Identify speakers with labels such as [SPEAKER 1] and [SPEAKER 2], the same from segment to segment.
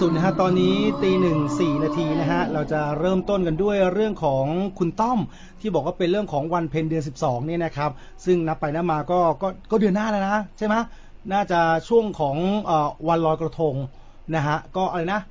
[SPEAKER 1] สุดนะฮะตอนนี้ตีหนึ่งสี่นาทีนะฮะเราจะเริ่มต้นกันด้วยเรื่องของคุณต้อมที่บอกว่าเป็นเรื่องของวันเพ็ญเดือน 12เนี่ยนะครับซึ่งนับไปนับมาก็ก็ก็เดือนหน้าแล้วนะใช่ไหมน่าจะช่วงของออวันลอยกระทงนะฮะก็อะไรนะ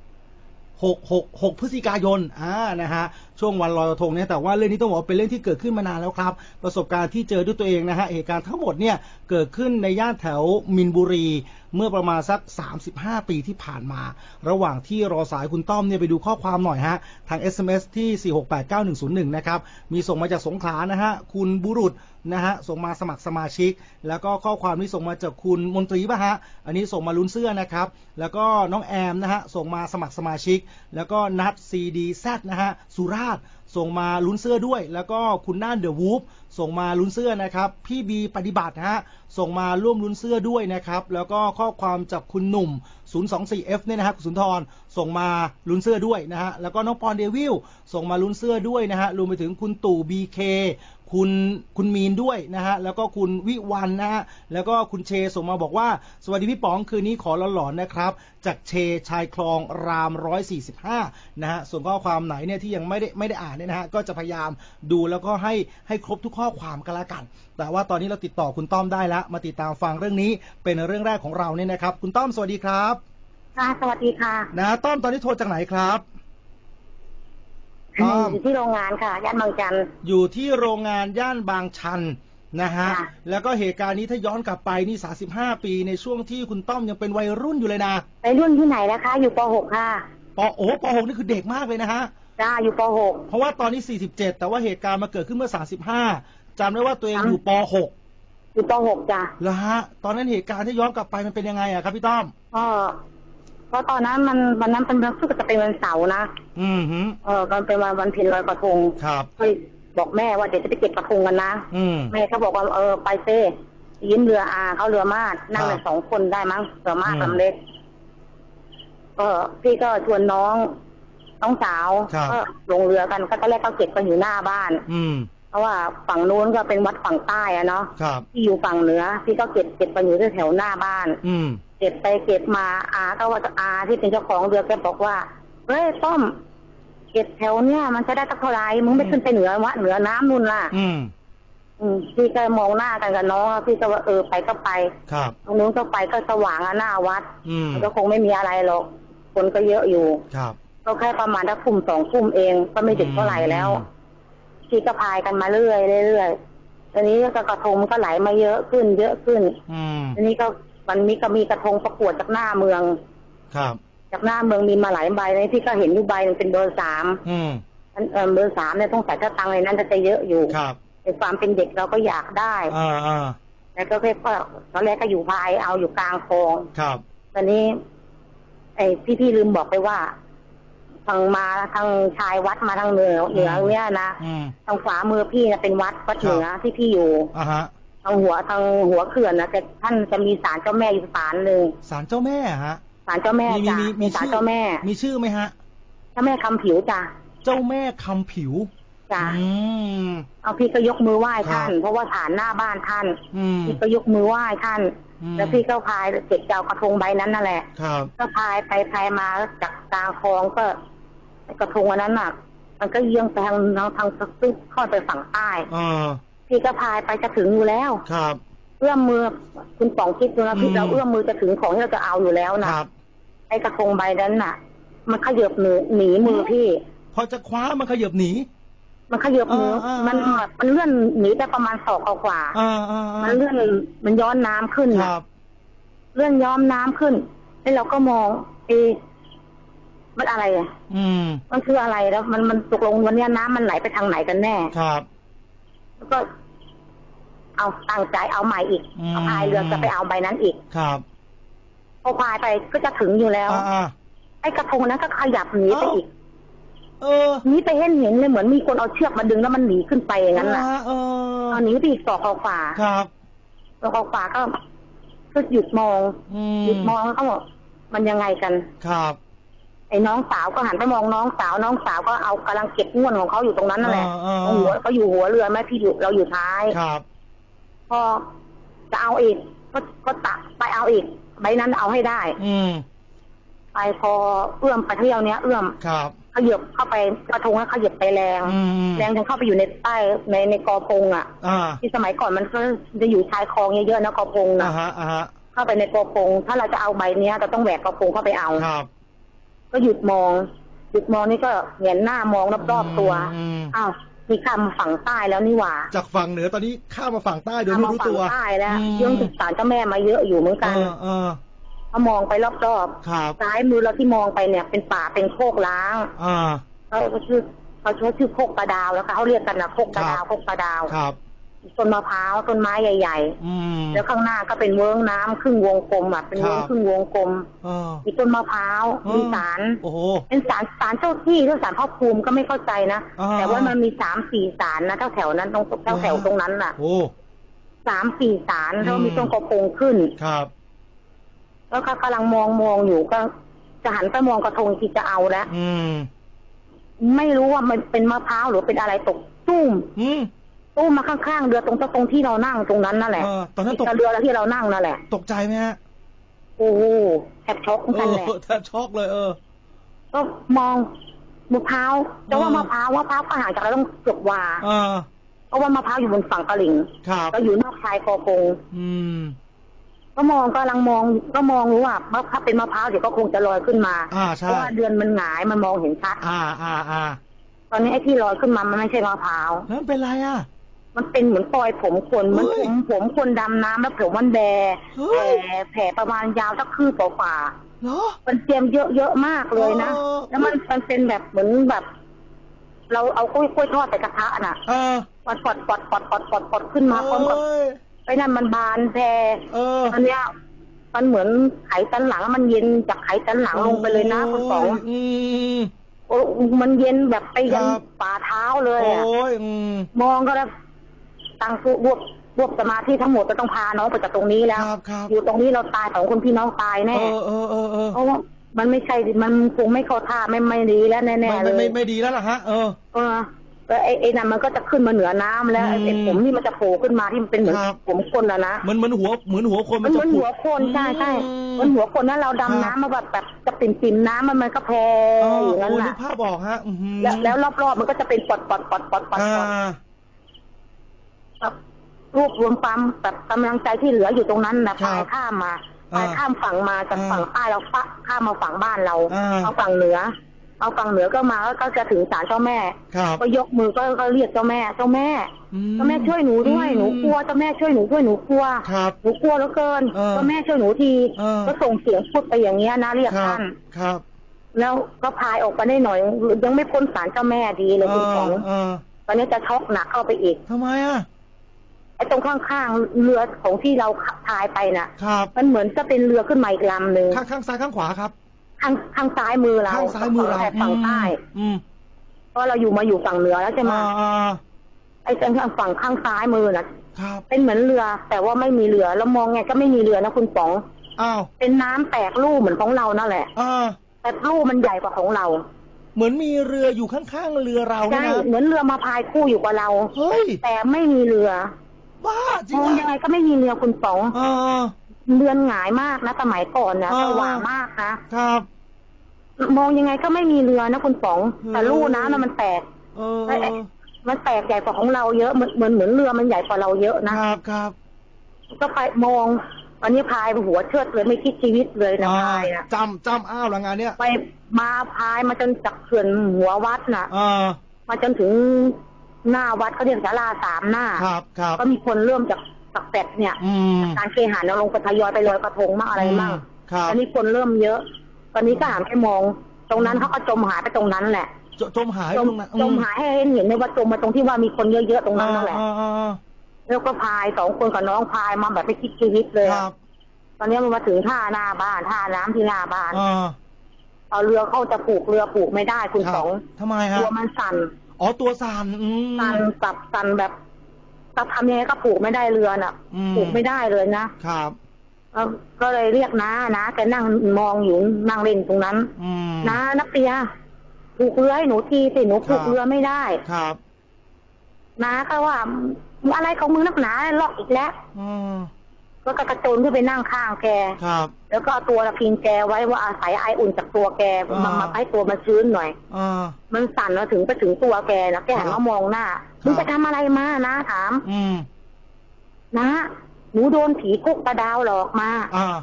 [SPEAKER 1] หกหกหกพฤศจิกายนอ่านะฮะช่วงวันลอยกระทงเนี่ยแต่ว่าเรื่องนี้ต้องบอกว่าเป็นเรื่องที่เกิดขึ้นมานานแล้วครับ ประสบการณ์ที่เจอด้วยตัวเองนะฮะเหตุการณ์ทั้งหมดเนี่ยเกิดขึ้นในย่านแถวมินบุรี เมื่อประมาณสัก 35 ปีที่ผ่านมา ระหว่างที่รอสายคุณต้อมเนี่ยไปดูข้อความหน่อยฮะ ทาง SMS ที่ 4689101 นะครับ มีส่งมาจากสงขลานะฮะ คุณบุรุษนะฮะ ส่งมาสมัครสมาชิก แล้วก็ข้อความที่ส่งมาจากคุณมนตรีป่ะฮะ อันนี้ส่งมาลุ้นเสื้อนะครับ แล้วก็น้องแอมนะฮะ ส่งมาสมัครสมาชิก แล้วก็นัด CDZ นะฮะ สุราษฎร์ ส่งมาลุ้นเสื้อด้วย แล้วก็คุณน่านเดอะวูฟส่งมาลุ้นเสื้อนะครับ พี่บีปฏิบัตินะฮะส่งมาร่วมลุ้นเสื้อด้วยนะครับ แล้วก็ข้อความจากคุณหนุ่ม 024F เนี่ยนะครับคุณสุนทรส่งมาลุ้นเสื้อด้วยนะฮะแล้วก็น้องปอนเดวิลส่งมาลุ้นเสื้อด้วยนะฮะรวมไปถึงคุณตู่ BK คุณคุณมีนด้วยนะฮะแล้วก็คุณวิวันนะฮะแล้วก็คุณเชส่งมาบอกว่า สวัสดีพี่ป๋องคืนนี้ขอหลอนๆนะครับจากเชชายคลองราม145นะฮะส่วนข้อความไหนเนี่ยที่ยังไม่ได้ไม่ได้อ่านเนี่ยนะฮะก็จะพยายามดูแล้วก็ให้ให้ครบทุกข้อความกันละกัน แต่ว่าตอนนี้เราติดต่อคุณต้อมได้แล้ว มาติดตามฟังเรื่องนี้เป็นเรื่องแรกของเราเนี่ยนะครับ คุณต้อมสวัสดีครับ
[SPEAKER 2] ค่ะสวัสดีค่ะ
[SPEAKER 1] นะต้อมตอนนี้โทรจากไหนครับ ต้อม
[SPEAKER 2] อยู่ที่โรงงานค่ะ ย่านบางจันทร์
[SPEAKER 1] อยู่ที่โรงงานย่านบางชันนะฮะ
[SPEAKER 2] ค่ะ
[SPEAKER 1] แล้วก็เหตุการณ์นี้ถ้าย้อนกลับไปนี่ 35 ปีในช่วงที่คุณต้อมยังเป็นวัยรุ่นอยู่เลยนะ
[SPEAKER 2] ไปรุ่นที่ไหนแล้วคะอยู่ป .6 ค่ะ
[SPEAKER 1] ปโอ้ปหกนี่คือเด็กมากเลยนะฮะ
[SPEAKER 2] จ้าอยู่ป
[SPEAKER 1] เพราะว่าตอนนี้ 47 แต่ว่าเหตุการณ์มาเกิดขึ้นเมื่อ 35จำได้ว่าตัวเอง
[SPEAKER 2] ค่ะ
[SPEAKER 1] อยู่ป
[SPEAKER 2] .6 อยู่ป .6 จ้ะ
[SPEAKER 1] .6 แล้วฮะ ตอนนั้นเหตุการณ์ที่ย้อนกลับไปมันเป็นยังไงอะครับพี่ต้อม
[SPEAKER 2] ก็ เพราะตอนนั้นมันวันนั้นเป็นรู้สึกจะเป็นวันเสาร์นะ
[SPEAKER 1] อืมฮึ
[SPEAKER 2] เออมันเป็นวันวันเพ็ญลอยกระทง
[SPEAKER 1] ครับ
[SPEAKER 2] ก็บอกแม่ว่าเดี๋ยวจะไปเก็บกระทงกันนะ
[SPEAKER 1] อืม
[SPEAKER 2] แม่เขาบอกว่าเออไปเซ่ยืมเรืออาเขาเรือมาดนั่ง
[SPEAKER 1] ครั
[SPEAKER 2] กับนสองคนได้มั้งเรือมาด
[SPEAKER 1] อืม
[SPEAKER 2] ลำเล็กก็พี่ก็ชวนน้องน้องสาว
[SPEAKER 1] ครับ
[SPEAKER 2] ก็ลงเรือกันก็ตอนแรกก็เก็บกันอยู่หน้าบ้าน
[SPEAKER 1] อืม
[SPEAKER 2] เพราะว่าฝั่งนู้นก็เป็นวัดฝั่งใต้อะเนาะ
[SPEAKER 1] ครับ
[SPEAKER 2] ที่อยู่ฝั่งเหนือ พี่ก็เก็บเก็บกันอยู่ที่แถวหน้าบ้าน
[SPEAKER 1] อืม
[SPEAKER 2] เก็บไปเก็บมาอาก็ว่าจะอาที่เป็นเจ้าของเรือแกบอกว่าเฮ้ยต้อมเก็บแถวเนี้ยมันจะได้ตักเท่าไหร่มึงไม่ขึ้นไปเหนือวะเหนือน้ำนู่นล่ะ
[SPEAKER 1] อืม
[SPEAKER 2] อืมพี่ก็มองหน้ากันกับน้องอะพี่ก็ว่าเออไปก็ไป
[SPEAKER 1] ครับ
[SPEAKER 2] ตรงนู้นก็ไปก็สว่างอะหน้าวัด
[SPEAKER 1] อืม
[SPEAKER 2] มันก็คงไม่มีอะไรหรอกคนก็เยอะอยู่
[SPEAKER 1] ครับ
[SPEAKER 2] ก็แค่ประมาณถ้าคุ่มสองคุ่มเองก็ไม่ดึกเท่าไหร่แล้ว
[SPEAKER 1] อืม
[SPEAKER 2] พี่ก็พายกันมาเรื่อยเรื่อยตอนนี้ก็กระทงมันก็ไหลมาเยอะขึ้น เยอะขึ้น
[SPEAKER 1] อืม
[SPEAKER 2] ทีนี้ก็ มันมีก็มีกระทงประกวดจากหน้าเมือง
[SPEAKER 1] ครับ
[SPEAKER 2] จากหน้าเมืองมีมาหลายใบเลยพี่ก็เห็นอยู่ใบหนึงเป็นเบอร์สาม
[SPEAKER 1] อืม
[SPEAKER 2] อันเออเบอร์สามเนี่ยต้องใส่ถ้าตังค์ในนั้นจะเยอะอยู่
[SPEAKER 1] ครับ
[SPEAKER 2] ในความเป็นเด็กเราก็อยากได้
[SPEAKER 1] อ่าอ่า
[SPEAKER 2] แล้วก็แค่ก็ตอนแรกก็อยู่พายเอาอยู่กลางคลอง
[SPEAKER 1] ครับ
[SPEAKER 2] ตอนนี้ ไอ้พี่พี่ลืมบอกไปว่าทางมาทางชายวัดมาทางเหนือเหนือเนี่ยนะ
[SPEAKER 1] อืม
[SPEAKER 2] ทางขวามือพี่นะเป็นวัดวัดเหนือที่พี่อยู่
[SPEAKER 1] อ่าฮะ
[SPEAKER 2] ทางหัวทางหัวเขื่อนนะแต่ท่านจะมีศาลเจ้าแม่อยู่ศาลหนึ่ง
[SPEAKER 1] ศาลเจ้าแม่ฮะ
[SPEAKER 2] ศาลเจ้าแม่
[SPEAKER 1] มี
[SPEAKER 2] จ้ะ
[SPEAKER 1] มี
[SPEAKER 2] มีศาล
[SPEAKER 1] ชื่อ
[SPEAKER 2] เจ้าแม่
[SPEAKER 1] มีชื่อไหมฮะ
[SPEAKER 2] เจ้าแม่คำผิวจ้ะ
[SPEAKER 1] เจ้าแม่คำผิว
[SPEAKER 2] จ้ะ
[SPEAKER 1] อืม
[SPEAKER 2] เอาพี่ก็ยกมือไหว้ท่าน
[SPEAKER 1] ครับ
[SPEAKER 2] เพราะว่าฐานหน้าบ้านท่าน
[SPEAKER 1] อืม
[SPEAKER 2] พี่ก็ยกมือไหว้ท่าน
[SPEAKER 1] อืม
[SPEAKER 2] แล้วพี่ก็พายเก็บเจ้ากระทงใบนั้นนั่นแหละ
[SPEAKER 1] ครับ
[SPEAKER 2] ก็พายไปพายมาจากกลางคลองก็ กระทงอันนั้นน่ะ มันก็เยื่องไปทางทางทางซึกเข้าไปฝั่งใต้
[SPEAKER 1] อ่า
[SPEAKER 2] พี่ก็พายไปจะถึงอยู่แล้ว
[SPEAKER 1] ครับ
[SPEAKER 2] เอื้อมมือคุณป๋องคิดดูนะพี่
[SPEAKER 1] อืม
[SPEAKER 2] เราเอื้อมมือจะถึงของที่เราจะเอาอยู่แล้ว
[SPEAKER 1] ค
[SPEAKER 2] นะ
[SPEAKER 1] รับ
[SPEAKER 2] ไอ้กระทงใบนั้นน่ะ มันขยับหนีหนีมือพี่
[SPEAKER 1] พอจะคว้ามันขยับหนี
[SPEAKER 2] มันขยับมือ
[SPEAKER 1] เออเออ
[SPEAKER 2] มันมันเลื่อนหนีไปประมาณศอกกว่าๆ
[SPEAKER 1] อ่าอ่าอ่า
[SPEAKER 2] มันเลื่อนมันย้อนน้ำขึ้น
[SPEAKER 1] ค
[SPEAKER 2] น่ะ
[SPEAKER 1] รับ
[SPEAKER 2] เลื่อนย้อมน้ำขึ้น แล้วเราก็มองเอะมันอะไรอะ
[SPEAKER 1] อืม
[SPEAKER 2] มันคืออะไรแล้ว มันมันตกลงวันเนี้ยน้ำมันไหลไปทางไหนกันแน่
[SPEAKER 1] ครับ
[SPEAKER 2] แล้ว ก็ เอาตั้งใจเอาใหม่อีก
[SPEAKER 1] อืม
[SPEAKER 2] เอาพายเรือจะไปเอาใบนั้นอีก
[SPEAKER 1] ครับ
[SPEAKER 2] พอพายไปก็จะถึงอยู่แล้ว
[SPEAKER 1] อ่าอ่า
[SPEAKER 2] ไอ้กระทงนั้นก็ขยับหนีไป
[SPEAKER 1] เอ้า
[SPEAKER 2] อีก
[SPEAKER 1] เออ
[SPEAKER 2] หนีไปเห็นเห็นเลยเหมือนมีคนเอาเชือกมาดึงแล้วมันหนีขึ้นไปอย่างนั้นน่ะ
[SPEAKER 1] อ่าเออ
[SPEAKER 2] เอาหนีไปอีกศอกกว่า
[SPEAKER 1] ครับ
[SPEAKER 2] ศอกกว่าก็ก็หยุดมอง
[SPEAKER 1] อืม
[SPEAKER 2] หยุดมองแล้วก็บอกมันยังไงกัน
[SPEAKER 1] ครับ
[SPEAKER 2] ไอ้น้องสาวก็หันไปมองน้องสาว น้องสาวก็เอากำลังเก็บง่วนของเขาอยู่ตรงนั้นนั่นแหละ
[SPEAKER 1] อ่า
[SPEAKER 2] ตรงหัวเขาอยู่หัวเรือแม่พี่อยู่เราอยู่ท้าย
[SPEAKER 1] ครับ
[SPEAKER 2] พอจะเอาอีกก็ก็ตักไปเอาอีกใบนั้นเอาให้ได้
[SPEAKER 1] อืม
[SPEAKER 2] ไปไปพอเอื้อมไปเที่ยวเนี้ยเอื้อม
[SPEAKER 1] ครับ
[SPEAKER 2] ขยับเข้าไปกระทงแล้วขยับไปแรง
[SPEAKER 1] อืม
[SPEAKER 2] แรงจนเข้าไปอยู่ในใต้ในในกอพงอะ
[SPEAKER 1] อ่า
[SPEAKER 2] ที่สมัยก่อนมันก็จะอยู่ชายคลองเยอะๆนะกอพง
[SPEAKER 1] อ่า
[SPEAKER 2] นะ
[SPEAKER 1] ฮะอ่าฮะ
[SPEAKER 2] เข้าไปในกอพง ถ้าเราจะเอาใบเนี้ยเราต้องแหวกกอพงเข้าไปเอา
[SPEAKER 1] ครับ
[SPEAKER 2] ก็หยุดมอง หยุดมองนี่ก็เหงียนหน้ามองรอบๆตัว
[SPEAKER 1] อืม
[SPEAKER 2] อ้าวมีคำฝั่งใต้แล้วนี่หว่า
[SPEAKER 1] จากฝั่งเหนือตอนนี้ข้ามมาฝั่งใต้โดย
[SPEAKER 2] เอา
[SPEAKER 1] ไม่
[SPEAKER 2] มา
[SPEAKER 1] รู้
[SPEAKER 2] ฝั่
[SPEAKER 1] ตั
[SPEAKER 2] ง
[SPEAKER 1] ว
[SPEAKER 2] ใต้แล้ว
[SPEAKER 1] อืม
[SPEAKER 2] เรื่องศึกษารเจ้าแม่มาเยอะอยู่เหมือน
[SPEAKER 1] เอ
[SPEAKER 2] กัน
[SPEAKER 1] อเออ
[SPEAKER 2] พอมองไปรอบ
[SPEAKER 1] ครับ
[SPEAKER 2] ๆซ้ายมือเราที่มองไปเนี่ย เป็นป่าเป็นโคกล้าง
[SPEAKER 1] อ่า
[SPEAKER 2] เขาชื่อเขาชื่อชื่อโคกกระดาวแล้วค่ะเขาเรียกกันนะโคกกระดาวโคกกระดาว
[SPEAKER 1] ครับ
[SPEAKER 2] ต้นมะพร้าวต้นไม้ใหญ่
[SPEAKER 1] อืม
[SPEAKER 2] ๆ แล้วข้างหน้าก็เป็นเวิ้งน้ำครึ่งวงกลมอะเป็นเวิ้ง
[SPEAKER 1] ครับ
[SPEAKER 2] ครึ่งวงกลม
[SPEAKER 1] เออ
[SPEAKER 2] มีต้นมะพร้าว
[SPEAKER 1] อืม
[SPEAKER 2] มีศาล
[SPEAKER 1] โอ้โห
[SPEAKER 2] เป็นศาลศาลเจ้าที่หรือศาลพ่อภูมิก็ไม่เข้าใจนะ
[SPEAKER 1] อ่า
[SPEAKER 2] แต่ว่ามันมีสามสี่ศาลนะแถวแถวๆนั้นตรงแถวแถวๆตรงนั้นน่ะ
[SPEAKER 1] โอ้
[SPEAKER 2] สามสี่ศาลแล้ว
[SPEAKER 1] อืม
[SPEAKER 2] มีต้นกระโปรงขึ้น
[SPEAKER 1] ครับ
[SPEAKER 2] แล้วก็กำลังมองมองอยู่ก็ จะหันไปมองกระทงที่จะเอาแล้ว
[SPEAKER 1] อืม
[SPEAKER 2] ไม่รู้ว่ามันเป็นมะพร้าวหรือเป็นอะไรตกตุ้ม
[SPEAKER 1] อืม
[SPEAKER 2] ตุ้มมาข้างๆเรือตรงตรงที่เรานั่งตรงนั้นนั่นแหละ
[SPEAKER 1] เออตอนนั้นตก
[SPEAKER 2] ที่เรือแล้วที่เรานั่งนั่นแหละ
[SPEAKER 1] ตกใจไหมฮะ
[SPEAKER 2] โอ้โหแทบช็อกเหมือน
[SPEAKER 1] เอ
[SPEAKER 2] กัน
[SPEAKER 1] อ
[SPEAKER 2] แหละ
[SPEAKER 1] แทบช็อกเลยเออ
[SPEAKER 2] ก็มองมะพร้าวแต่ว่า
[SPEAKER 1] เออ
[SPEAKER 2] มะพร้าวมะพร้าวก็ห่างจากเราต้องเกือบวา
[SPEAKER 1] เออ
[SPEAKER 2] เพราะว่ามะพร้าวอยู่บนฝั่งตลิ่ง
[SPEAKER 1] ครับ
[SPEAKER 2] เราอยู่นอกชายคอโปง
[SPEAKER 1] อืม
[SPEAKER 2] ก็มองก็กำลังมองก็มองรู้ว่ามะถ้าเป็นมะพร้าวเดี๋ยวก็คงจะลอยขึ้นมา
[SPEAKER 1] อ่า
[SPEAKER 2] เพ
[SPEAKER 1] ใช่
[SPEAKER 2] ราะว่าเดือนมันหงายมันมองเห็นชัด
[SPEAKER 1] อ่าอ่าอ่า
[SPEAKER 2] ตอนนี้ไอ้ที่ลอยขึ้นมามันไม่ใช่มะพร้าว
[SPEAKER 1] แล้วมันเป็นไรอะ
[SPEAKER 2] มันเป็นเหมือนปลอยผมคนมัน
[SPEAKER 1] เฮ้
[SPEAKER 2] ผ
[SPEAKER 1] ย
[SPEAKER 2] มผมคนดำน้ำแล้วผมมันแบ
[SPEAKER 1] เฮ้
[SPEAKER 2] แผล
[SPEAKER 1] ย
[SPEAKER 2] แผลประมาณยาวสักคืบกว่า
[SPEAKER 1] เหรอ
[SPEAKER 2] ๆมันเจียมเยอะเยอะๆมากเลยนะ
[SPEAKER 1] เออ
[SPEAKER 2] แล้วมันมันเป็นแบบเหมือนแบบ เราเอากล้วยกล้วยทอดใส่กระทะน่ะ
[SPEAKER 1] เออ
[SPEAKER 2] ปอดปอดปอดปอดปอดปอดปอดขึ้นมาพร้อมกับ
[SPEAKER 1] เอ้ย
[SPEAKER 2] ไอ้นั่นมันบานแพร
[SPEAKER 1] เออ
[SPEAKER 2] อันเนี้ยมันเหมือนไขสันหลังมันเย็นจากไขสันหลังลงไปเลยนะคุณสอง
[SPEAKER 1] โยอืม
[SPEAKER 2] โอ้มันเย็นแบบไปยัน
[SPEAKER 1] ครับ
[SPEAKER 2] ฝ่าเท้าเลย
[SPEAKER 1] โอ้
[SPEAKER 2] อะ
[SPEAKER 1] ยอืม
[SPEAKER 2] มองก็แล้ว ตั้งสู้รวบรวบสมาธิทั้งหมดก็ต้องพาน้องไปจากตรงนี้แล้ว
[SPEAKER 1] ครับครับ
[SPEAKER 2] อยู่ตรงนี้เราตายสองคนพี่น้องตาย
[SPEAKER 1] เอ
[SPEAKER 2] แน่
[SPEAKER 1] อเออเออเออ
[SPEAKER 2] เพราะว่ามันไม่ใช่มันคงไม่เข้าท่าไม่ไม่ดีแล้วแน่
[SPEAKER 1] ไม่
[SPEAKER 2] ๆเล
[SPEAKER 1] ไม่ไม่
[SPEAKER 2] ย
[SPEAKER 1] ไม่ดีแล้วล่ะฮะ เออ
[SPEAKER 2] เออแล้วไอ้ไอ้นั่นมันก็จะขึ้นมาเหนือน้ำแล้วไอ้
[SPEAKER 1] อืม
[SPEAKER 2] ไอ้ผมที่มันจะโผล่ขึ้นมาที่มันเป็นเหมือน
[SPEAKER 1] ครับ
[SPEAKER 2] ผมคนอะนะ
[SPEAKER 1] เหมือนเหมือนหัวเหมือนหัวคน
[SPEAKER 2] มั
[SPEAKER 1] มันน
[SPEAKER 2] เห
[SPEAKER 1] จะ
[SPEAKER 2] มือน
[SPEAKER 1] ผุ
[SPEAKER 2] หัว
[SPEAKER 1] ด
[SPEAKER 2] คนใช่ใช่
[SPEAKER 1] อื
[SPEAKER 2] มันหัวคนนั้นเรา
[SPEAKER 1] ครับ
[SPEAKER 2] ดำน้ำมาแบบแบบจะปิ่มปิ่มๆน้ำมันมันก็แพ
[SPEAKER 1] เออ
[SPEAKER 2] อยู่นั่น
[SPEAKER 1] โอ้
[SPEAKER 2] แห
[SPEAKER 1] นึ
[SPEAKER 2] ละ
[SPEAKER 1] กภาพบอกฮะอือหือ
[SPEAKER 2] แล้วแล้วรอบๆมันก็จะเป็นปอดปอดปอดปอดปอด
[SPEAKER 1] อ่า
[SPEAKER 2] ปอดแบบรวบรวมความแบบกำลังใจที่เหลืออยู่ตรงนั้นนะ
[SPEAKER 1] ครั
[SPEAKER 2] พา
[SPEAKER 1] บ
[SPEAKER 2] ยข้ามมา
[SPEAKER 1] อ่า
[SPEAKER 2] พายข้ามฝั่งมาจาก
[SPEAKER 1] อ่า
[SPEAKER 2] ฝั่งใต้เราฟะข้ามมาฝั่งบ้านเรา
[SPEAKER 1] อ่า
[SPEAKER 2] เอาฝั่งเหนือเอาฝั่งเหนือก็มาก็จะถึงศาลเจ้าแม่
[SPEAKER 1] ครับ
[SPEAKER 2] ก็ยกมือก็ก็เรียกเจ้าแม่ เจ้าแม่
[SPEAKER 1] อื
[SPEAKER 2] เจ้าแม่ช่วยหนูด้วย
[SPEAKER 1] อืม
[SPEAKER 2] หนูกลัวเจ้าแม่ช่วยหนูด้วยหนูกลัว
[SPEAKER 1] ครับ
[SPEAKER 2] หนูกลัวเหลือเกิน
[SPEAKER 1] เออ
[SPEAKER 2] เจ้าแม่ช่วยหนูที
[SPEAKER 1] เออ
[SPEAKER 2] ก็ส่งเสียงพูดไปอย่างเงี้ยนะเรียก
[SPEAKER 1] ครับ
[SPEAKER 2] ท่าน
[SPEAKER 1] ครับ
[SPEAKER 2] แล้วก็พายออกไปได้หน่อย ยังไม่พ้นศาลเจ้าแม่ดีเลยคุณสอง
[SPEAKER 1] เออ
[SPEAKER 2] ตอนนี้จะช็อกหนักเข้าไปอีก
[SPEAKER 1] ทำไมอะ
[SPEAKER 2] ไอ้ตรงข้างๆเรือของที่เราพายไปน่ะ
[SPEAKER 1] ครับ
[SPEAKER 2] มันเหมือนจะเป็นเรือขึ้นมาอีกลำหนึ่ง
[SPEAKER 1] ข้างข้างซ้ายข้างขวาครับ
[SPEAKER 2] ข้างข้างซ้ายมือเรา
[SPEAKER 1] ข้างซ้ายมือเรา
[SPEAKER 2] แถบฝั่งใต้
[SPEAKER 1] อืม
[SPEAKER 2] เพราะเราอยู่มาอยู่ฝั่งเหนือแล้วใช่ไหม
[SPEAKER 1] อ่าอ่า
[SPEAKER 2] ไอ้ตรงฝั่งข้างซ้ายมือน่ะ
[SPEAKER 1] ครับ
[SPEAKER 2] เป็นเหมือนเรือ แต่ว่าไม่มีเรือแล้วมองไงก็ไม่มีเรือนะคุณป๋อง
[SPEAKER 1] อ้าว
[SPEAKER 2] เป็นน้ำแตกรูเหมือนของเรานั่นแหละ
[SPEAKER 1] อ่า
[SPEAKER 2] แต่รูมันใหญ่กว่าของเรา
[SPEAKER 1] เหมือนมีเรืออยู่ข้างๆเรือเราเนี่ย
[SPEAKER 2] ใช่
[SPEAKER 1] นะ
[SPEAKER 2] เหมือนเรือมาพายคู่อยู่กับเรา
[SPEAKER 1] เฮ้ย
[SPEAKER 2] แต่ไม่มีเรือ
[SPEAKER 1] บ้าจริ
[SPEAKER 2] ม
[SPEAKER 1] ง
[SPEAKER 2] องยัง
[SPEAKER 1] อะ
[SPEAKER 2] ไงก็ไม่มีเรือคุณป๋อง
[SPEAKER 1] เออ
[SPEAKER 2] เรือนหงายมากนะสมัยก่อนนะ
[SPEAKER 1] อ่า
[SPEAKER 2] สว่างมากนะ
[SPEAKER 1] ครับ
[SPEAKER 2] มองยังไงก็ไม่มีเรือนะคุณป๋อง
[SPEAKER 1] อืม
[SPEAKER 2] แต่ลู่น้ำน่ะมันแตก
[SPEAKER 1] เออ
[SPEAKER 2] เอ้ยมันแตกใหญ่กว่าของเราเยอะเหมือนเหมือนเหมือนเรือมันใหญ่กว่าเราเยอะ
[SPEAKER 1] ค
[SPEAKER 2] นะ
[SPEAKER 1] รับครับ
[SPEAKER 2] ก็ไปมองอันนี้พายหัวเชิดเลยไม่คิดชีวิตเลยนะ
[SPEAKER 1] อ่า
[SPEAKER 2] พายนะ
[SPEAKER 1] จำจำอ้าวละงานเนี้ย
[SPEAKER 2] ไปมาพายมาจนจากเขื่อนหัววัดน่ะ
[SPEAKER 1] อ่า
[SPEAKER 2] มาจนถึง หน้าวัดเขาเรียกศาลาสามหน้า
[SPEAKER 1] ครับครับ
[SPEAKER 2] ก็มีคนเริ่มจากจากแปดเนี่ย
[SPEAKER 1] อืม
[SPEAKER 2] การเคหะเราลงไปทยอยไปลอยกระทงมากอะไรมั่ง
[SPEAKER 1] ครับ
[SPEAKER 2] ตอนนี้คนเริ่มเยอะ ตอนนี้ก็หันไปมอง ตรงนั้นเขาก็จมหายไปตรงนั้นแหละ
[SPEAKER 1] จจมหาย
[SPEAKER 2] จม
[SPEAKER 1] ตรงนั้น
[SPEAKER 2] จมหายให้เห็นเห็นในว่าจมมาตรงที่ว่ามีคนเยอะๆตรงนั้นนั่นแหละ
[SPEAKER 1] อ่าอ่าอ่า
[SPEAKER 2] แล้วก็พายสองคนกับน้องพายมาแบบไม่คิดชีวิตเลย
[SPEAKER 1] ครับ
[SPEAKER 2] ตอนนี้มันมาถึงท่าหน้าบ้านท่าน้ำที่หน้าบ้าน
[SPEAKER 1] อ่า
[SPEAKER 2] เอาเรือเข้าจะผูกเรือผูกไม่ได้คุณ
[SPEAKER 1] ครั
[SPEAKER 2] ส
[SPEAKER 1] บ
[SPEAKER 2] อง
[SPEAKER 1] ทำไมฮะ
[SPEAKER 2] ตัวมันสั่น
[SPEAKER 1] อ๋อตัวสั่นอืม
[SPEAKER 2] สั่นสับสั่นแบบจะทำยังไงก็ผูกไม่ได้เรือน่ะ
[SPEAKER 1] อืม
[SPEAKER 2] ผูกไม่ได้เลยนะครับเอ้าก็เลยเรียกน้านะแกนั่งมองอยู่นั่งเล่นตรงนั้น
[SPEAKER 1] อืม
[SPEAKER 2] น้านักเปียผูกเรือให้หนูทีสิหนูผูก
[SPEAKER 1] ครับ
[SPEAKER 2] เรือไม่ได้
[SPEAKER 1] ครับ
[SPEAKER 2] น้าก็ว่ามึงอะไรของมึงนักหนาลอกอีกแล้ว
[SPEAKER 1] อืม
[SPEAKER 2] ก็ก็กระโจนขึ้นไปนั่งข้างแก
[SPEAKER 1] ครับ
[SPEAKER 2] แล้วก็เอาตัวพิงแกไว้ว่าอาศัยไออุ่นจากตัวแก
[SPEAKER 1] อ่าม
[SPEAKER 2] มามาให้ตัวมันชื้นหน่อย
[SPEAKER 1] อ่า
[SPEAKER 2] มันสั่นมาถึงไปถึงตัวแกนะแกหัน
[SPEAKER 1] ครั
[SPEAKER 2] มา
[SPEAKER 1] บ
[SPEAKER 2] มองหน้า
[SPEAKER 1] ครับ
[SPEAKER 2] มึงจะทำอะไรมานะถาม
[SPEAKER 1] อืม
[SPEAKER 2] นะหนูโดนผีกุกตาดาวหลอกมา
[SPEAKER 1] อ่า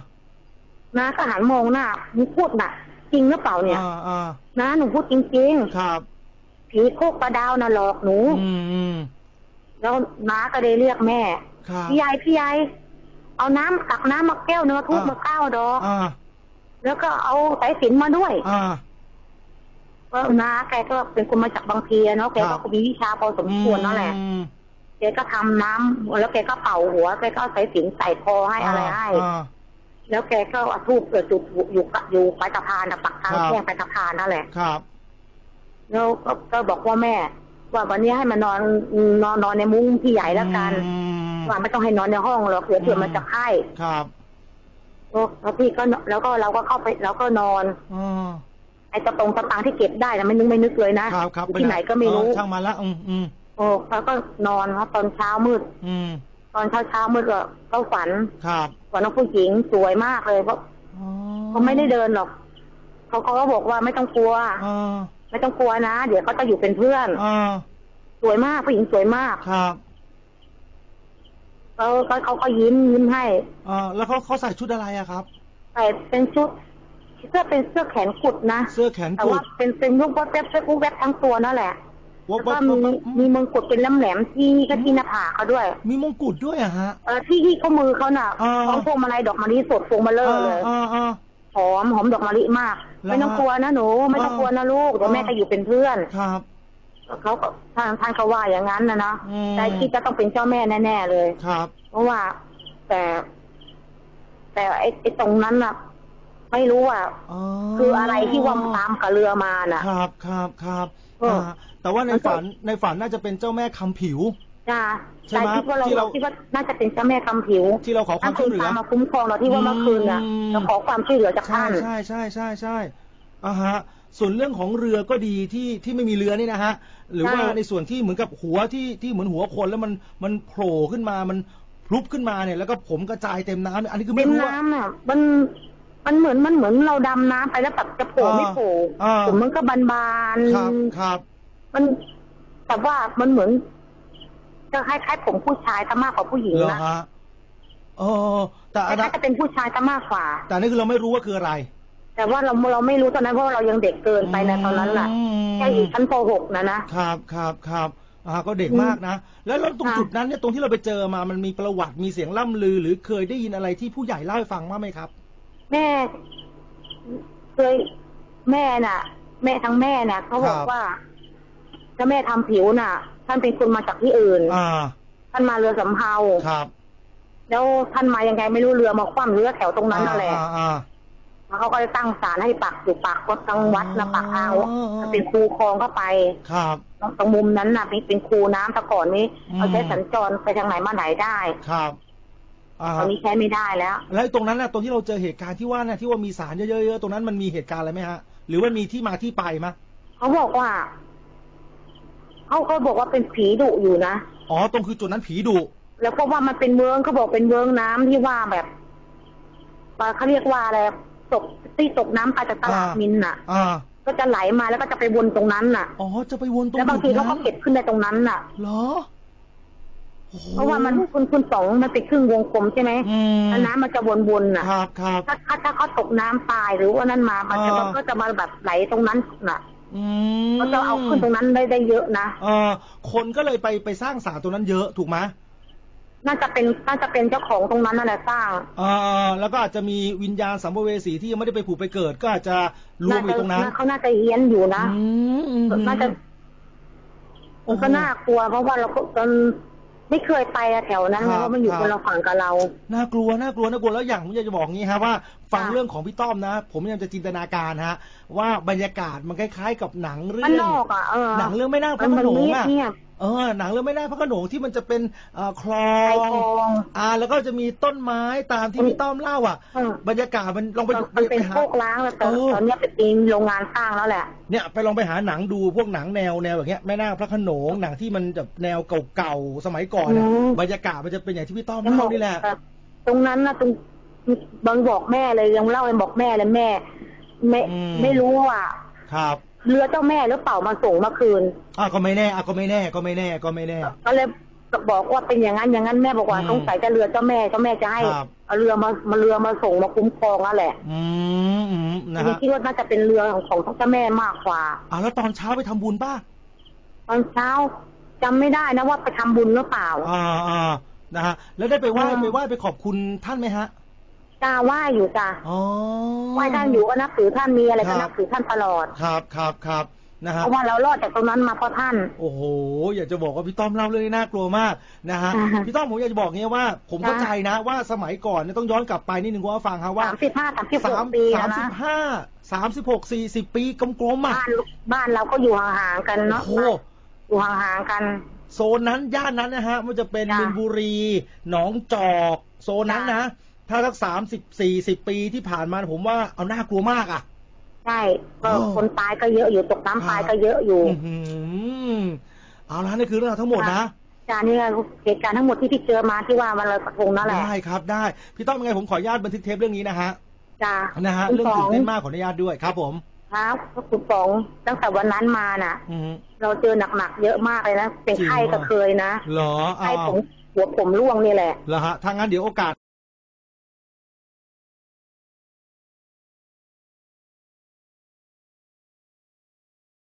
[SPEAKER 2] นะก็หันมองหน้ามึงพูดน่ะ จริงหรือเปล่าเนี่ย
[SPEAKER 1] อ่าอ่า
[SPEAKER 2] นะหนูพูดจริง
[SPEAKER 1] ครับ
[SPEAKER 2] ๆผีกุกตาดาวน่ะหลอกหนู
[SPEAKER 1] อืมอืม
[SPEAKER 2] แล้วน้าก็เลยเรียกแม่
[SPEAKER 1] ครับ
[SPEAKER 2] พี่ใหญ่พี่ใหญ่ เอาน้ำตักน้ำมาแก้วเนื้อทุบ
[SPEAKER 1] อ่าม
[SPEAKER 2] มาเก้าดอก
[SPEAKER 1] อ่า
[SPEAKER 2] แล้วก็เอาสายสิญจนมาด้วย
[SPEAKER 1] อ่า
[SPEAKER 2] ก็น้าแกก็เป็นคนมาจากบางพีอะเนาะแก
[SPEAKER 1] ครั
[SPEAKER 2] ก็
[SPEAKER 1] บ
[SPEAKER 2] มีวิชาพอสมควรนั่นแหละ
[SPEAKER 1] อืม
[SPEAKER 2] แกก็ทำน้ำแล้วแกก็เป่าหัวแกก็เอาสายสิญจนใส่คอให้อะไรให้
[SPEAKER 1] อ่า
[SPEAKER 2] แล้วแกก็เอาทูบเกิดจุดอยู่กับอยู่ปลายสะพานนะปักทาง
[SPEAKER 1] ครับ
[SPEAKER 2] แยกปลายสะพานนั่นแหละ
[SPEAKER 1] ครับ
[SPEAKER 2] แล้วก็ก็บอกว่าแม่ ว่าวันนี้ให้มานอนนอนนอนในมุ้งที่ใหญ่แล้วกัน
[SPEAKER 1] อืม
[SPEAKER 2] ว่าไม่ต้องให้นอนในห้องหรอกเดี๋ยวเผื่อมันจะไข้
[SPEAKER 1] ครับ
[SPEAKER 2] แล้วพี่ก็แล้วก็เราก็เข้าไปแล้วก็นอน
[SPEAKER 1] อ่า
[SPEAKER 2] ไอ้ตะตรงตะตังที่เก็บได้นะไม่นึกไม่นึกเลยนะครับ
[SPEAKER 1] ครับ
[SPEAKER 2] อยู่ที่ไหนก็ไม่รู้
[SPEAKER 1] เออช่างมาละอืมอืม
[SPEAKER 2] โอ้แล้วก็นอนครับตอนเช้ามืด
[SPEAKER 1] อืม
[SPEAKER 2] ตอนเช้าเช้ามืดก็ก็ฝัน
[SPEAKER 1] ครับ
[SPEAKER 2] ฝันว่าผู้หญิงสวยมากเลยเพราะ
[SPEAKER 1] อ๋อ
[SPEAKER 2] เขาไม่ได้เดินหรอกเขาเขาก็บอกว่าไม่ต้องกลัว
[SPEAKER 1] อ่า
[SPEAKER 2] ไม่ต้องกลัวนะ เดี๋ยวเขาจะอยู่เป็นเพื่อน
[SPEAKER 1] อ่า
[SPEAKER 2] สวยมากผู้หญิงสวยมาก
[SPEAKER 1] ครับ
[SPEAKER 2] เขาเขาเขาก็ยิ้มยิ้มให้
[SPEAKER 1] อ่าแล้วเขาเขาใส่ชุดอะไรอะครับ
[SPEAKER 2] ใส่เป็นชุดเสื้อเป็นเสื้อแขนกุดนะ
[SPEAKER 1] เสื้อแขน
[SPEAKER 2] แต่
[SPEAKER 1] กุ
[SPEAKER 2] ว่า
[SPEAKER 1] ด
[SPEAKER 2] เป็นเป็นรูปวับแวบรูปแวบทั้งตัวนั่นแหละ
[SPEAKER 1] วั
[SPEAKER 2] แล้ว
[SPEAKER 1] บ
[SPEAKER 2] ก็
[SPEAKER 1] วับ
[SPEAKER 2] มี
[SPEAKER 1] วับ
[SPEAKER 2] มีมงกุฎเป็นแหลมๆที่ก็ที่หน้าผากเขาด้วย
[SPEAKER 1] มีมงกุฎด้วยอะฮะ
[SPEAKER 2] เออที่ที่ข้อมือเขาน่ะ
[SPEAKER 1] อ่า
[SPEAKER 2] ของพวงมาลัยดอกมะลิสดพวงมาเลอเลย
[SPEAKER 1] อ่าอ่า
[SPEAKER 2] หอมหอมดอกมะลิมาก
[SPEAKER 1] แล้ว
[SPEAKER 2] ไม่ต้องกลัวนะหนู ไม่ต้องกลัวนะลูกเดี๋ยวแม่
[SPEAKER 1] อ่า
[SPEAKER 2] จะอยู่เป็นเพื่อน
[SPEAKER 1] ครับ
[SPEAKER 2] เขาก็ท่านท่านก็ว่าอย่างนั้นนะเนาะ
[SPEAKER 1] อืม
[SPEAKER 2] ใจคิดจะต้องเป็นเจ้าแม่แน่ๆเลย
[SPEAKER 1] ครับ
[SPEAKER 2] เพราะว่า แต่ แต่ไอ้ไอ้ตรงนั้นน่ะ ไม่รู้ว่า
[SPEAKER 1] อ๋อ
[SPEAKER 2] คืออะไรที่ว่าตามกับเรือมาน่ะ
[SPEAKER 1] ครับครับครับ
[SPEAKER 2] เอออ่า
[SPEAKER 1] แต่ว่าใน
[SPEAKER 2] มันก็
[SPEAKER 1] ฝันในฝันน่าจะเป็นเจ้าแม่คำผิว
[SPEAKER 2] จ้า
[SPEAKER 1] ใช่ไหม
[SPEAKER 2] คิดว่าเรา
[SPEAKER 1] ที่เรา
[SPEAKER 2] คิดว่าน่าจะเป็นเจ้าแม่คำผิว
[SPEAKER 1] ที่เราขอความช่วยเหลือ
[SPEAKER 2] ท่นมาคุ้มครองเราที่ว่าเมื่อคืนน่ะ
[SPEAKER 1] อืม
[SPEAKER 2] เราขอความช่วยเหลือจาก
[SPEAKER 1] ใช่
[SPEAKER 2] ท่าน
[SPEAKER 1] ใช่ใช่ใช่ใช่อ่าฮะ ส่วนเรื่องของเรือก็ดีที่ที่ไม่มีเรือนี่นะฮะ หรือว่า
[SPEAKER 2] ใช่
[SPEAKER 1] ในส่วนที่เหมือนกับหัวที่ที่เหมือนหัวคนแล้วมันมันโผล่ขึ้นมามันพลุบขึ้นมาเนี่ย แล้วก็ผมกระจายเต็มน้ำเนี่ยอันนี้คือ
[SPEAKER 2] เป็
[SPEAKER 1] ไม่
[SPEAKER 2] น
[SPEAKER 1] รู้ว่า
[SPEAKER 2] น้ำน่ะมันมันเหมือนมันเหมือนเราดำน้ำไปแล้วแบบจะโผล่
[SPEAKER 1] อ่า
[SPEAKER 2] ไม่โผล่
[SPEAKER 1] อ่า
[SPEAKER 2] ผมมันก็บานบาน
[SPEAKER 1] ครับครับ
[SPEAKER 2] มัน แต่ว่ามันเหมือนจะคล้ายๆผมผู้ชายซะมากกว่าผู้หญิง
[SPEAKER 1] เหรอ
[SPEAKER 2] นะ
[SPEAKER 1] ฮะเออแต่
[SPEAKER 2] ค
[SPEAKER 1] อัน
[SPEAKER 2] ล้า
[SPEAKER 1] นั้
[SPEAKER 2] ย
[SPEAKER 1] น
[SPEAKER 2] ๆจะเป็นผู้ชายซะมากกว่า
[SPEAKER 1] แต่อันนี่คือเราไม่รู้ว่าคืออะไร
[SPEAKER 2] แต่ว่าเราเราไม่รู้ตอนนั้นเพราะว่าเรายังเด็กเกินไปในะตอนนั้นแหละ
[SPEAKER 1] อืม
[SPEAKER 2] แค่อยู่ชั้นป .6 นะนะครับ
[SPEAKER 1] ครับครับอ่าก็เด็ก
[SPEAKER 2] อืม
[SPEAKER 1] มากนะ แล้วแล้วตรง
[SPEAKER 2] ค่ะ
[SPEAKER 1] จุดนั้นเนี่ยตรงที่เราไปเจอมามันมีประวัติมีเสียงล่ำลือ หรือเคยได้ยินอะไรที่ผู้ใหญ่เล่าให้ฟังบ้างไหมครับ
[SPEAKER 2] แม่เคยแม่น่ะ แม่ทั้งแม่น่ะเขาบอก
[SPEAKER 1] ครับ
[SPEAKER 2] ว่าถ้าแม่ทำผิวน่ะ ท่านเป็นคนมาจากที่อื่น
[SPEAKER 1] อ่า
[SPEAKER 2] ท่านมาเรือสำเภา
[SPEAKER 1] ครับ
[SPEAKER 2] แล้วท่านมายังไงไม่รู้เรือมาคว่ำเรือแถวตรงนั้นนั่นแหละ
[SPEAKER 1] อ่าอ่า
[SPEAKER 2] แล้วเขาก็เลยตั้งศาลให้ปักอยู่ปากวัดทางวัดนะ
[SPEAKER 1] อ๋อ
[SPEAKER 2] ปากทาง
[SPEAKER 1] อ๋ออ๋อ
[SPEAKER 2] เป็นคูคลองเข้าไป
[SPEAKER 1] ครับ
[SPEAKER 2] ตรงมุมนั้นน่ะเป็นเป็นคูน้ำแต่ก่อนนี้
[SPEAKER 1] อืม
[SPEAKER 2] เราใช้สัญจรไปทางไหนมาไหนได้
[SPEAKER 1] ครับอ่า
[SPEAKER 2] ตอนนี้ใช้ไม่ได้แล้ว
[SPEAKER 1] แล้วไอ้ตรงนั้นน่ะตรงที่เราเจอเหตุการณ์ที่ว่าเนี่ยที่ว่ามีสารเยอะๆๆตรงนั้นมันมีเหตุการณ์อะไรไหมฮะ หรือว่ามีที่มาที่ไปไหม
[SPEAKER 2] เขาบอกว่าเขาเขาบอกว่าเป็นผีดุอยู่นะ
[SPEAKER 1] อ๋อตรงคือจุดนั้นผีดุ
[SPEAKER 2] แล้วก็ว่ามันเป็นเมืองเขาบอกเป็นเมืองน้ำที่ว่าแบบเอ่อเขาเรียกว่าอะไร ตกที่ตกน้ำไปจากตลาดมินน่ะ
[SPEAKER 1] อ่า
[SPEAKER 2] ก็จะไหลมาแล้วก็จะไปวนตรงนั้นน่ะ
[SPEAKER 1] อ๋อ จะไปวนตรง
[SPEAKER 2] แล้วบางที
[SPEAKER 1] จุด
[SPEAKER 2] เขา
[SPEAKER 1] นั้
[SPEAKER 2] ก็
[SPEAKER 1] น
[SPEAKER 2] เก็บขึ้นในตรงนั้นน่ะ
[SPEAKER 1] เหรอโอ้โห
[SPEAKER 2] เพราะว่ามันคุณคุณสองมันเป็นครึ่งวงกลมใช่ไหม
[SPEAKER 1] อืม
[SPEAKER 2] แล้วน้ำมันจะวนๆน่ะ
[SPEAKER 1] ครับครับ
[SPEAKER 2] ถ้าถ้าถ้าเขาตกน้ำตายหรือว่านั่นมา มันจะ
[SPEAKER 1] อ่ามั
[SPEAKER 2] มันก็จะมาแบบไหลตรงนั้นน่ะ
[SPEAKER 1] อืม
[SPEAKER 2] เขาจะเอาขึ้นตรงนั้นได้ได้เยอะนะ
[SPEAKER 1] เออคนก็เลยไปไปสร้างสารตรงนั้นเยอะถูกไหม
[SPEAKER 2] น่าจะเป็นน่าจะเป็นเจ้าของตรงนั้นนั่นแหละสร้าง
[SPEAKER 1] เออแล้วก็อาจจะมีวิญญาณสัมภเวสีที่ยังไม่ได้ไปผุไปเกิด ก็อาจจะรวมอยู่ตรงนั้นา
[SPEAKER 2] จะเขาน่าจะเฮี้ยนอยู่นะ
[SPEAKER 1] อืมอืม
[SPEAKER 2] น่าจะ
[SPEAKER 1] โอ้
[SPEAKER 2] มัน
[SPEAKER 1] โห
[SPEAKER 2] ก็น่ากลัวเพราะว่าเราก็ตอนไม่เคยไปอะแถวนั้น
[SPEAKER 1] ครับ
[SPEAKER 2] เพราะมันอยู่
[SPEAKER 1] ครับ
[SPEAKER 2] คนละฝั่งกับเรา
[SPEAKER 1] น่ากลัว น่ากลัว น่ากลัว แล้วอย่างผมอยากจะบอกงี้ฮะว่าฟัง
[SPEAKER 2] ค่ะ
[SPEAKER 1] เรื่องของพี่ต้อมนะ ผมยังจะจินตนาการฮะ ว่าบรรยากาศมันคล้ายๆกับหนังเรื่
[SPEAKER 2] มัน
[SPEAKER 1] อง
[SPEAKER 2] นอกอะเออ
[SPEAKER 1] หนังเรื่องไม่น่าพ
[SPEAKER 2] มั
[SPEAKER 1] ระ
[SPEAKER 2] น
[SPEAKER 1] โข
[SPEAKER 2] มัน
[SPEAKER 1] นง
[SPEAKER 2] เงียบ
[SPEAKER 1] อะ
[SPEAKER 2] เงียบ
[SPEAKER 1] เออหนังเรื่องไม่น่าพระโขนงที่มันจะเป็นเอ่อคลอ
[SPEAKER 2] ไอ้
[SPEAKER 1] ง
[SPEAKER 2] ทอง
[SPEAKER 1] อ่า แล้วก็จะมีต้นไม้ตามที่
[SPEAKER 2] อืม
[SPEAKER 1] พี่ต้อมเล่าอะ
[SPEAKER 2] เออบ
[SPEAKER 1] รรยากาศมันลองไป
[SPEAKER 2] มัน
[SPEAKER 1] ไป
[SPEAKER 2] เป็น
[SPEAKER 1] ไปหา
[SPEAKER 2] โคกล้างแล้วแต่
[SPEAKER 1] เออ
[SPEAKER 2] ตอนเนี้ยเป็นปีนโรงงานสร้างแล้วแหละ
[SPEAKER 1] เนี่ยไปลองไปหาหนังดูพวกหนังแนวแนวอย่างเงี้ยแม่นาคพระโขนงหนังที่มันแบบแนวเก่าๆสมัยก่อนเนี่ย
[SPEAKER 2] อืม
[SPEAKER 1] บรรยากาศมันจะเป็นอย่างที่พี่ต้อมเล่านี่แหละ
[SPEAKER 2] แต่ตรงนั้นนะตรงบางบอกแม่เลยยังเล่าไปบอกแม่เลยแม่ ไม่
[SPEAKER 1] อืม
[SPEAKER 2] ไม่รู้ว่า
[SPEAKER 1] ครับ
[SPEAKER 2] เรือเจ้าแม่หรือเปล่ามาส่งเมื่อคืน
[SPEAKER 1] อะก็ไม่แน่อะก็ไม่แน่ก็ไม่แน่ก็ไม่แน่
[SPEAKER 2] ก็เลยบอกว่าเป็นอย่างนั้นอย่างนั้นแม่บอกว่า
[SPEAKER 1] อืม
[SPEAKER 2] สงสัยจะเรือเจ้าแม่เจ้าแม่จะให้
[SPEAKER 1] ครับ
[SPEAKER 2] เอาเรือมามาเรือมาส่งมาคุ้มครองแล้วแหละ
[SPEAKER 1] อืมอืมนะ
[SPEAKER 2] ยัง
[SPEAKER 1] ฮะ
[SPEAKER 2] คิดว่าน่าจะเป็นเรือของของเจ้าแม่มากกว่า
[SPEAKER 1] อะแล้วตอนเช้าไปทำบุญป่ะ
[SPEAKER 2] ตอนเช้าจำไม่ได้นะว่าไปทำบุญหรือเปล่า
[SPEAKER 1] อ่าอ่านะฮะแล้วได้ไปไหว้
[SPEAKER 2] อ่า
[SPEAKER 1] ไปไหว้ไปขอบคุณท่านไหมฮะ
[SPEAKER 2] จ้าไหว้อยู่จ้า
[SPEAKER 1] อ๋อ
[SPEAKER 2] ไหว้ท่านอยู่ก็นับถือท่านมีอะไร
[SPEAKER 1] ครั
[SPEAKER 2] ก็
[SPEAKER 1] บ
[SPEAKER 2] นับถือท่านตลอด
[SPEAKER 1] ครับครับครับนะฮะ
[SPEAKER 2] เพราะว่าเรารอดจากตรงนั้นมาเพราะท่าน
[SPEAKER 1] โอ้โห อยากจะบอกว่าพี่ต้อมเล่าเรื่องนี้น่ากลัวมากนะฮะ
[SPEAKER 2] อ่าฮะ
[SPEAKER 1] พี่ต้อมผมอยากจะบอกเงี้ยว่า ผมเข้า
[SPEAKER 2] จ้ะ
[SPEAKER 1] ใจนะว่าสมัยก่อนเนี่ยต้องย้อนกลับไปนิดนึงคุณผู้ฟังครับว่า
[SPEAKER 2] สามสิบห้าสามสิบห
[SPEAKER 1] สากม
[SPEAKER 2] ปี
[SPEAKER 1] สาม
[SPEAKER 2] นะ
[SPEAKER 1] สิ
[SPEAKER 2] นะ
[SPEAKER 1] บห้าสามสิบหกสี่สิบปีกลมๆอะ
[SPEAKER 2] บ้านบ้านเราก็อยู่ห่างๆกัน
[SPEAKER 1] โอ้
[SPEAKER 2] เนาะ
[SPEAKER 1] โห
[SPEAKER 2] อยู่ห่างๆกัน
[SPEAKER 1] โซนนั้นย่านนั้นนะฮะมันจะเป็น
[SPEAKER 2] จ้ะ
[SPEAKER 1] มินบุรี หนองจอก โซนนั้นนะ ถ้าสักสามสิบสี่สิบปีที่ผ่านมาผมว่าเอาน่ากลัวมากอะ
[SPEAKER 2] ใช่ก็
[SPEAKER 1] โอ้
[SPEAKER 2] คนตายก็เยอะอยู่ตกน้ำตายก็เยอะอยู่
[SPEAKER 1] อื้อหือเอาละนี่คือเรื่องราวทั้งหมดนะ
[SPEAKER 2] จ้านี่เหตุการณ์ทั้งหมดที่พี่เจอมาที่ว่ามันลอยกระทงนั่นแหละ
[SPEAKER 1] ได้ครับได้พี่ต้อมยังไงผมขออนุญาตบันทึกเทปเรื่องนี้นะฮะ
[SPEAKER 2] จ้า
[SPEAKER 1] นะฮะ
[SPEAKER 2] คุณ
[SPEAKER 1] เรื่อง
[SPEAKER 2] ส
[SPEAKER 1] ตื่
[SPEAKER 2] อนง
[SPEAKER 1] เต้นมากขออนุญาตด้วยครับ ผม
[SPEAKER 2] ครับคุณสองตั้งแต่วันนั้นมาน่ะ
[SPEAKER 1] อือหือ
[SPEAKER 2] เราเจอหนักๆเยอะมากเลยนะเป็น
[SPEAKER 1] จริง
[SPEAKER 2] ไข้ก็
[SPEAKER 1] ว่ะ
[SPEAKER 2] เคยนะ
[SPEAKER 1] เหรอเอา
[SPEAKER 2] ไข้ผมหัวผมร่วงนี่แหละ
[SPEAKER 1] เหรอฮะถ้างั้นเดี๋ยวโอกาส